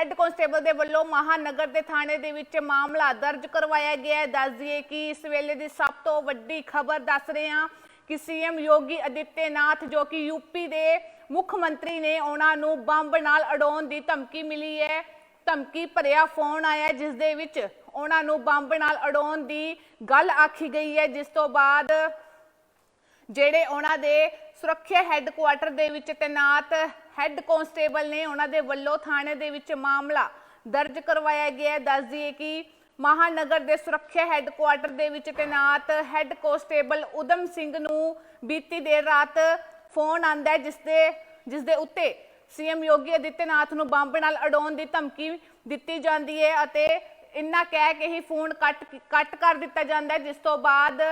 Head constable ਦੇ ਵੱਲੋਂ ਮਹਾਨਗਰ ਦੇ ਥਾਣੇ ਦੇ ਵਿੱਚ ਮਾਮਲਾ ਦਰਜ ਕਰਵਾਇਆ ਗਿਆ ਹੈ। ਦੱਸ ਦਈਏ ਕਿ ਇਸ ਵੇਲੇ ਦੀ ਸਭ ਤੋਂ ਵੱਡੀ ਖਬਰ ਦੱਸ ਰਹੇ ਹਾਂ ਕਿ ਸੀਐਮ ਯੋਗੀ ਆਦਿੱਤਿਆਨਾਥ ਜੋ ਕਿ ਯੂਪੀ ਦੇ ਮੁੱਖ ਮੰਤਰੀ ਨੇ ਉਹਨਾਂ ਨੂੰ ਬੰਬ ਨਾਲ ਅਡਾਉਣ ਦੀ ਧਮਕੀ ਮਿਲੀ ਹੈ। ਧਮਕੀ ਭਰਿਆ ਫੋਨ ਆਇਆ ਹੈ, ਜਿਸ ਦੇ ਵਿੱਚ ਉਹਨਾਂ ਨੂੰ ਬੰਬ ਨਾਲ ਅਡਾਉਣ ਦੀ ਗੱਲ ਆਖੀ ਗਈ ਹੈ। ਜਿਸ ਤੋਂ ਬਾਅਦ ਜਿਹੜੇ ਉਹਨਾਂ ਦੇ ਸੁਰੱਖਿਆ ਹੈੱਡਕੁਆਟਰ ਦੇ ਵਿੱਚ ਤੈਨਾਤ ਹੈੱਡ ਕਾਂਸਟੇਬਲ ਨੇ ਉਹਨਾਂ ਦੇ ਵੱਲੋਂ ਥਾਣੇ ਦੇ ਵਿੱਚ ਮਾਮਲਾ ਦਰਜ ਕਰਵਾਇਆ ਗਿਆ ਹੈ। ਦੱਸ ਦਈਏ ਕਿ ਮਹਾਨਗਰ ਦੇ ਸੁਰੱਖਿਆ ਹੈੱਡਕੁਆਟਰ ਦੇ ਵਿੱਚ ਤੈਨਾਤ ਹੈੱਡ ਕਾਂਸਟੇਬਲ ਉਦਮ ਸਿੰਘ ਨੂੰ ਬੀਤੀ ਦੇਰ ਰਾਤ ਫੋਨ ਆਂਦਾ ਹੈ, ਜਿਸ ਦੇ ਜਿਸ ਦੇ ਉੱਤੇ ਸੀਐਮ ਯੋਗੀ ਆਦਿੱਤਿਆਨਾਥ ਨੂੰ ਬੰਬ ਨਾਲ ਅਡਾਉਣ ਦੀ ਧਮਕੀ ਦਿੱਤੀ ਜਾਂਦੀ ਹੈ ਅਤੇ ਇੰਨਾ ਕਹਿ ਕੇ ਹੀ ਫੋਨ ਕੱਟ ਕੱਟ ਕਰ ਦਿੱਤਾ ਜਾਂਦਾ ਹੈ, ਜਿਸ ਤੋਂ ਬਾਅਦ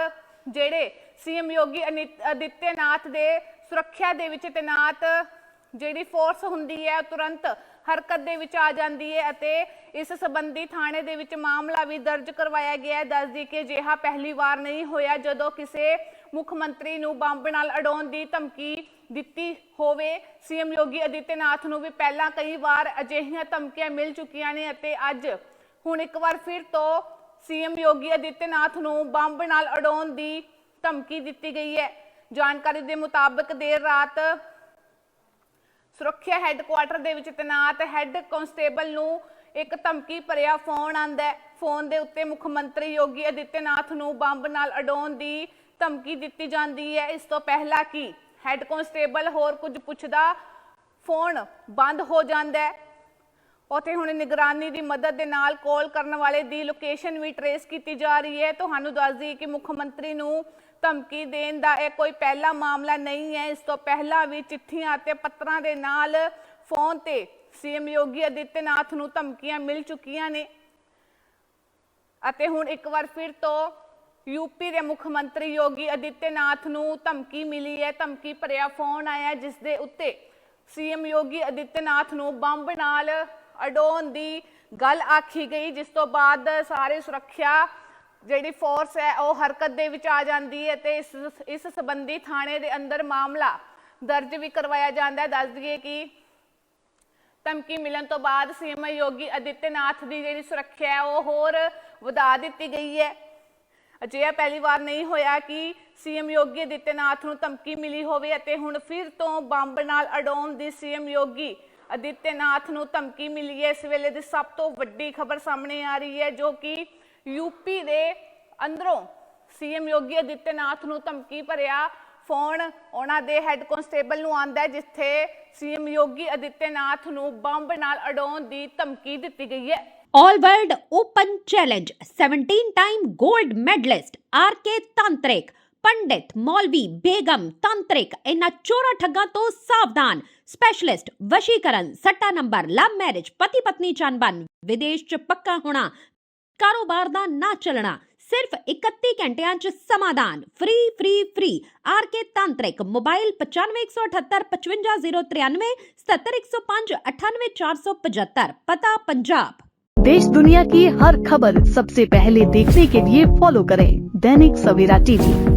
ਜਿਹੜੇ ਸੀਐਮ ਯੋਗੀ ਅਨਿਤ- ਦੇ ਸੁਰੱਖਿਆ ਦੇ ਵਿੱਚ ਤੈਨਾਤ ਜਿਹੜੀ ਫੋਰਸ ਹੁੰਦੀ ਹੈ ਤੁਰੰਤ ਹਰਕਤ ਦੇ ਵਿੱਚ ਆ ਜਾਂਦੀ ਹੈ ਅਤੇ ਇਸ ਸੰਬੰਧੀ ਥਾਣੇ ਦੇ ਵਿੱਚ ਮਾਮਲਾ ਵੀ ਦਰਜ ਕਰਵਾਇਆ ਗਿਆ ਹੈ। ਦੱਸਦੀ ਕਿ ਅਜਿਹਾ ਪਹਿਲੀ ਵਾਰ ਨਹੀਂ ਹੋਇਆ ਜਦੋਂ ਕਿਸੇ ਮੁੱਖ ਮੰਤਰੀ ਨੂੰ ਬੰਬ ਨਾਲ ਅਡਾਉਣ ਦੀ ਧਮਕੀ ਦਿੱਤੀ ਹੋਵੇ। ਸੀਐਮ ਯੋਗੀ ਆਦਿੱਤਿਆਨਾਥ ਨੂੰ ਵੀ ਪਹਿਲਾਂ ਕਈ ਵਾਰ ਅਜਿਹੀਆਂ ਧਮਕੀਆਂ ਮਿਲ ਚੁੱਕੀਆਂ ਨੇ ਅਤੇ ਅੱਜ ਹੁਣ ਇੱਕ ਵਾਰ ਫਿਰ ਤੋਂ ਸੀਐਮ ਯੋਗੀ ਆਦਿੱਤਿਆਨਾਥ ਨੂੰ ਬੰਬ ਨਾਲ ਅਡਾਉਣ ਦੀ ਧਮਕੀ ਦਿੱਤੀ ਗਈ ਹੈ। ਜਾਣਕਾਰੀ ਦੇ ਮੁਤਾਬਕ ਦੇਰ ਰਾਤ ਸੁਰੱਖਿਆ ਹੈੱਡਕੁਆਟਰ ਦੇ ਵਿੱਚ ਤੈਨਾਤ ਹੈੱਡ ਕਾਂਸਟੇਬਲ ਨੂੰ ਇੱਕ ਧਮਕੀ ਭਰਿਆ ਫੋਨ ਆਂਦਾ ਹੈ। ਫੋਨ ਦੇ ਉੱਤੇ ਮੁੱਖ ਮੰਤਰੀ ਯੋਗੀ ਆਦਿੱਤਿਆਨਾਥ ਨੂੰ ਬੰਬ ਨਾਲ ਅਡਾਉਣ ਦੀ ਧਮਕੀ ਦਿੱਤੀ ਜਾਂਦੀ ਹੈ। ਇਸ ਤੋਂ ਪਹਿਲਾਂ ਕਿ ਹੈੱਡ ਕਾਂਸਟੇਬਲ ਹੋਰ ਕੁਝ ਪੁੱਛਦਾ, ਫੋਨ ਬੰਦ ਹੋ ਜਾਂਦਾ ਹੈ। ਉਥੇ ਹੁਣ ਨਿਗਰਾਨੀ ਦੀ ਮਦਦ ਦੇ ਨਾਲ ਕਾਲ ਕਰਨ ਵਾਲੇ ਦੀ ਲੋਕੇਸ਼ਨ ਵੀ ਟਰੇਸ ਕੀਤੀ ਜਾ ਰਹੀ ਹੈ। ਤੁਹਾਨੂੰ ਦੱਸ ਦਈਏ ਕਿ ਮੁੱਖ ਮੰਤਰੀ ਨੂੰ ਧਮਕੀ ਦੇਣ ਦਾ ਇਹ ਕੋਈ ਪਹਿਲਾ ਮਾਮਲਾ ਨਹੀਂ ਹੈ। ਇਸ ਤੋਂ ਪਹਿਲਾਂ ਵੀ ਚਿੱਠੀਆਂ ਅਤੇ ਪੱਤਰਾਂ ਦੇ ਨਾਲ ਫੋਨ ਤੇ ਸੀਐਮ ਯੋਗੀ ਆਦਿੱਤਿਆਨਾਥ ਨੂੰ ਧਮਕੀਆਂ ਮਿਲ ਚੁੱਕੀਆਂ ਨੇ। ਅਤੇ ਹੁਣ ਇੱਕ ਵਾਰ ਫਿਰ ਤੋਂ ਯੂਪੀ ਦੇ ਮੁੱਖ ਮੰਤਰੀ ਯੋਗੀ ਆਦਿੱਤਿਆਨਾਥ ਨੂੰ ਧਮਕੀ ਮਿਲੀ ਹੈ। ਧਮਕੀ ਭਰਿਆ ਫੋਨ ਆਇਆ ਹੈ, ਜਿਸ ਦੇ ਉੱਤੇ ਸੀਐਮ ਯੋਗੀ ਆਦਿੱਤਿਆਨਾਥ ਨੂੰ ਬੰਬ ਨਾਲ ਅਡਾਉਣ ਦੀ ਗੱਲ ਆਖੀ ਗਈ, ਜਿਸ ਤੋਂ ਬਾਅਦ ਸਾਰੇ ਸੁਰੱਖਿਆ ਜਿਹੜੀ ਫੋਰਸ ਹੈ, ਉਹ ਹਰਕਤ ਦੇ ਵਿੱਚ ਆ ਜਾਂਦੀ ਹੈ ਤੇ ਇਸ ਇਸ ਸੰਬੰਧੀ ਥਾਣੇ ਦੇ ਅੰਦਰ ਮਾਮਲਾ ਦਰਜ ਵੀ ਕਰਵਾਇਆ ਜਾਂਦਾ ਹੈ। ਦੱਸ ਦਈਏ ਕਿ ਧਮਕੀ ਮਿਲਣ ਤੋਂ ਬਾਅਦ ਸੀਐਮ ਯੋਗੀ ਆਦਿੱਤਿਆਨਾਥ ਦੀ ਜਿਹੜੀ ਸੁਰੱਖਿਆ ਹੈ, ਉਹ ਹੋਰ ਵਧਾ ਦਿੱਤੀ ਗਈ ਹੈ। ਅਜਿਹਾ ਪਹਿਲੀ ਵਾਰ ਨਹੀਂ ਹੋਇਆ ਕਿ ਸੀਐਮ ਯੋਗੀ ਆਦਿੱਤਿਆਨਾਥ ਨੂੰ ਧਮਕੀ ਮਿਲੀ ਹੋਵੇ ਅਤੇ ਹੁਣ ਫਿਰ ਤੋਂ ਬੰਬ ਨਾਲ ਅਡਾਉਣ ਦੀ ਸੀਐਮ ਯੋਗੀ ਆਦਿੱਤਿਆਨਾਥ ਨੂੰ ਧਮਕੀ ਮਿਲੀ ਹੈ। ਇਸ ਵੇਲੇ ਦੀ ਸਭ ਤੋਂ ਵੱਡੀ ਖਬਰ ਸਾਹਮਣੇ ਆ ਰਹੀ ਹੈ, ਜੋ ਕਿ ਯੂਪੀ ਦੇ ਅੰਦਰੋਂ ਸੀਐਮ ਯੋਗੀ ਆਦਿੱਤਿਆਨਾਥ ਨੂੰ ਧਮਕੀ ਭਰਿਆ ਫੋਨ ਉਹਨਾਂ ਦੇ ਹੈੱਡ ਕਾਂਸਟੇਬਲ ਨੂੰ ਆਂਦਾ ਹੈ, ਜਿੱਥੇ ਸੀਐਮ ਯੋਗੀ ਆਦਿੱਤਿਆਨਾਥ ਨੂੰ ਬੰਬ ਨਾਲ ਅਡਾਉਣ ਦੀ ਧਮਕੀ ਦਿੱਤੀ ਗਈ ਹੈ। All World Open Challenge 17 time gold medalist RK Tantrik ਪੰਡਿਤ ਮੌਲਵੀ ਬੇਗਮ ਤੰਤਰਿਕ ਇਹਨਾਂ ਚੋਰਾ ਠੱਗਾਂ ਤੋਂ ਸਾਵਧਾਨ ਸਪੈਸ਼ਲਿਸਟ ਵਸ਼ੀਕਰਨ ਸੱਟਾ ਨੰਬਰ ਲਵ ਮੈਰਿਜ ਪਤੀ ਪਤਨੀ ਚੰਬਨ ਵਿਦੇਸ਼ ਚ ਪੱਕਾ ਹੋਣਾ ਕਾਰੋਬਾਰ ਦਾ ਨਾ ਚੱਲਣਾ ਸਿਰਫ 31 ਘੰਟਿਆਂ ਚ ਸਮਾਧਾਨ ਫ੍ਰੀ ਫ੍ਰੀ ਫ੍ਰੀ ਆਰਕੇ ਤਾਂਤਰਿਕ ਮੋਬਾਈਲ 9518555093 77105 98475 ਪਤਾ ਪੰਜਾਬ देश दुनिया की हर खबर सबसे पहले देखने के लिए फॉलो करें दैनिक सवेरा टीवी